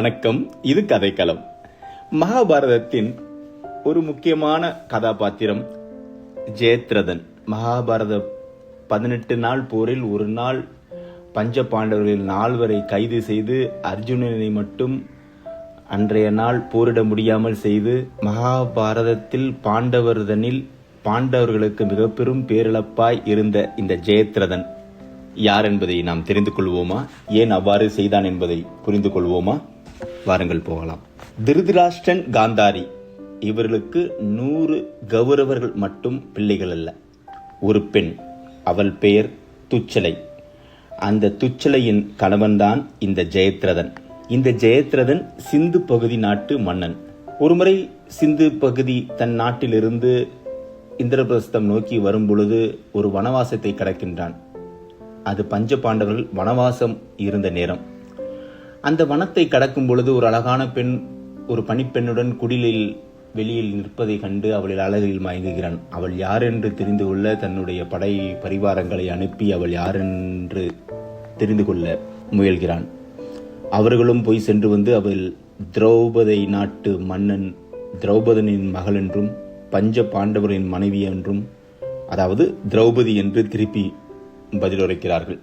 வணக்கம். இது கதைக்களம். மகாபாரதத்தின் ஒரு முக்கியமான கதாபாத்திரம் ஜெயத்ரதன். மகாபாரத பதினெட்டு நாள் போரில் ஒரு நாள் பஞ்ச பாண்டவர்களில் நால்வரை கைது செய்து அர்ஜுனனை மட்டும் அன்றைய நாள் போரிட முடியாமல் செய்து மகாபாரதத்தில் பாண்டவர்தனில் பாண்டவர்களுக்கு மிக பெரும் பேரிழப்பாய் இருந்த இந்த ஜெயத்ரதன் யார் என்பதை நாம் தெரிந்து கொள்வோமா? ஏன் அவ்வாறு செய்தான் என்பதை புரிந்து கொள்வோமா? வாருங்கள் போகலாம். திருதராஷ்டிரன் காந்தாரி இவர்களுக்கு நூறு கௌரவர்கள் மட்டும் பிள்ளைகள் அல்ல. ஒரு பெண் அவள் பெயர் துச்சலை. அந்த துச்சலையின் கணவன்தான் இந்த ஜெயத்ரதன். இந்த ஜெயத்ரதன் சிந்து பகுதி நாட்டு மன்னன். ஒருமுறை சிந்து பகுதி தன் நாட்டிலிருந்து இந்திரபிரஸ்தம் நோக்கி வரும் பொழுது ஒரு வனவாசத்தை கடக்கின்றான். அது பஞ்ச பாண்டவர்கள் வனவாசம் இருந்த நேரம். அந்த வனத்தை கடக்கும் பொழுது ஒரு அழகான பெண் ஒரு பணிப்பெண்ணுடன் குடிலில் வெளியில் நிற்பதை கண்டு அவளில் அழகில் மயங்குகிறான். அவள் யார் என்று தெரிந்து கொள்ள தன்னுடைய படை பரிவாரங்களை அனுப்பி அவள் யார் என்று தெரிந்து கொள்ள முயல்கிறான். அவர்களும் போய் சென்று வந்து அவள் திரௌபதை நாட்டு மன்னன் திரௌபதனின் மகள் என்றும் பஞ்ச பாண்டவரின் மனைவி என்றும் அதாவது திரௌபதி என்று திருப்பி பதிலுரைக்கிறார்கள்.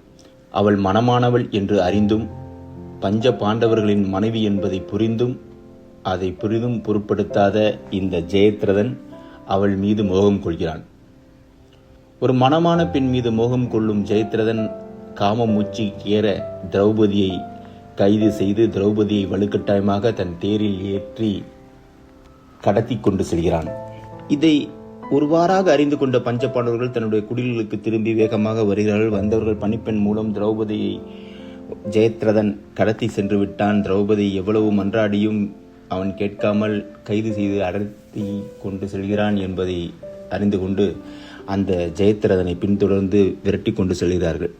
அவள் மனமானவள் என்று அறிந்தும் பஞ்ச பாண்டவர்களின் மனைவி என்பதை புரிந்தும் அதை புரிதும் பொருட்படுத்தாத இந்த ஜெயத்ரதன் அவள் மீது மோகம் கொள்கிறான். ஒரு மனமான பெண் மீது மோகம் கொள்ளும் ஜெயத்ரதன் காம மூச்சு ஏற திரௌபதியை கைது செய்து திரௌபதியை வலுக்கட்டாயமாக தன் தேரில் ஏற்றி கடத்தி கொண்டு செல்கிறான். இதை ஒருவாறாக அறிந்து கொண்ட பஞ்சபாண்டவர்கள் தன்னுடைய குடில்களுக்கு திரும்பி வேகமாக வருகிறார்கள். வந்தவர்கள் பணிப்பெண் மூலம் திரௌபதியை ஜெயத்ரதன் கடத்தி சென்று விட்டான். திரௌபதி எவ்வளவு மன்றாடியும் அவன் கேட்காமல் கைது செய்து அடர்த்தி கொண்டு செல்கிறான் என்பதை அறிந்து கொண்டு அந்த ஜெயத்ரதனை பின்தொடர்ந்து விரட்டி கொண்டு செல்கிறார்கள்.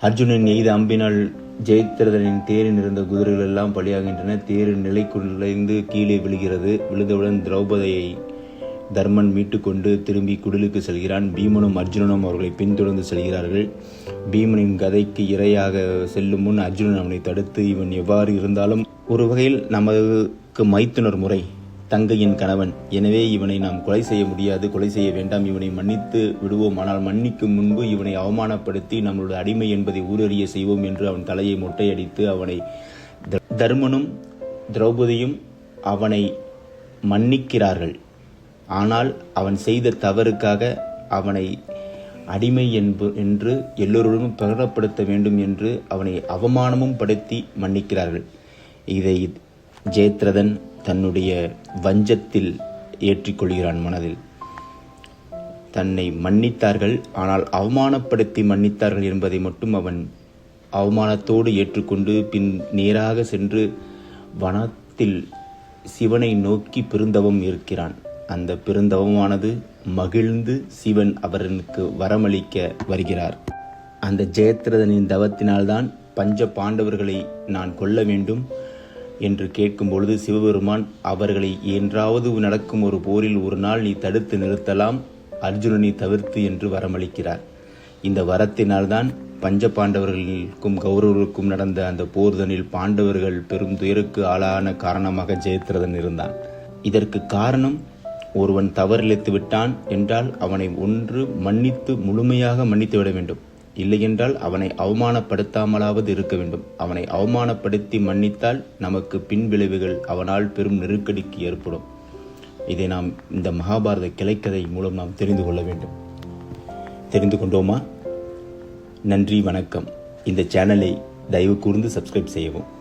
அர்ஜுனன் எய்த அம்பினால் ஜெயத்ரதனின் தேரில் இருந்த குதிரைகள் எல்லாம் பலியாகின்றன. தேர் நிலைக்குள்ளைந்து கீழே விழுகிறது. விழுந்தவுடன் திரௌபதியை தர்மன் மீட்டுக்கொண்டு திரும்பி குடிலுக்கு செல்கிறான். பீமனும் அர்ஜுனனும் அவர்களை பின்தொடர்ந்து செல்கிறார்கள். பீமனின் கதைக்கு இரையாக செல்லும் முன் அர்ஜுனன் அவனை தடுத்து இவன் எவ்வாறு இருந்தாலும் ஒரு வகையில் நமக்கு மைத்துனர் முறை தங்கையின் கணவன். எனவே இவனை நாம் கொலை செய்ய முடியாது கொலை செய்ய வேண்டாம். இவனை மன்னித்து விடுவோம். ஆனால் மன்னிக்கும் முன்பு இவனை அவமானப்படுத்தி நம்மளுடைய அடிமை என்பதை ஊரறிய செய்வோம் என்று அவன் தலையை மொட்டையடித்து அவனை த- தர்மனும் திரௌபதியும் அவனை மன்னிக்கிறார்கள். ஆனால் அவன் செய்த தவறுக்காக அவனை அடிமை என்பு என்று எல்லோருடனும் பிரகடப்படுத்த வேண்டும் என்று அவனை அவமானமும் படுத்தி மன்னிக்கிறார்கள். இதை ஜெயத்ரதன் தன்னுடைய வஞ்சத்தில் ஏற்றிக்கொள்கிறான் மனதில். தன்னை மன்னித்தார்கள் ஆனால் அவமானப்படுத்தி மன்னித்தார்கள் என்பதை மட்டும் அவன் அவமானத்தோடு ஏற்றுக்கொண்டு பின் நேராக சென்று வனத்தில் சிவனை நோக்கி பெருந்தவம் இருக்கிறான். அந்த பெருந்தவமானது மகிழ்ந்து சிவன் அவரனுக்கு வரமளிக்க வருகிறார். அந்த ஜெயத்ரதனின் தவத்தினால்தான் பஞ்ச பாண்டவர்களை நான் கொல்ல வேண்டும் என்று கேட்கும்பொழுது சிவபெருமான் அவர்களை என்றாவது நடக்கும் ஒரு போரில் ஒரு நாள் நீ தடுத்து நிறுத்தலாம் அர்ஜுனனை தவிர்த்து என்று வரமளிக்கிறார். இந்த வரத்தினால்தான் பஞ்ச பாண்டவர்களுக்கும் கௌரவர்களுக்கும் நடந்த அந்த போர்தனில் பாண்டவர்கள் பெரும் துயருக்கு ஆளான காரணமாக ஜெயத்ரதன் இருந்தான். இதற்கு காரணம் ஒருவன் தவறிழைத்து விட்டான் என்றால் அவனை ஒன்று மன்னித்து முழுமையாக மன்னித்து விட வேண்டும். இல்லையென்றால் அவனை அவமானப்படுத்தாமலாவது இருக்க வேண்டும். அவனை அவமானப்படுத்தி மன்னித்தால் நமக்கு பின் விளைவுகள் அவனால் பெரும் நெருக்கடிக்கு ஏற்படும். இதை நாம் இந்த மகாபாரத கிளைக்கதை மூலம் நாம் தெரிந்து கொள்ள வேண்டும். தெரிந்து கொண்டோமா? நன்றி வணக்கம். இந்த சேனலை தயவு கூர்ந்து சப்ஸ்கிரைப் செய்யவும்.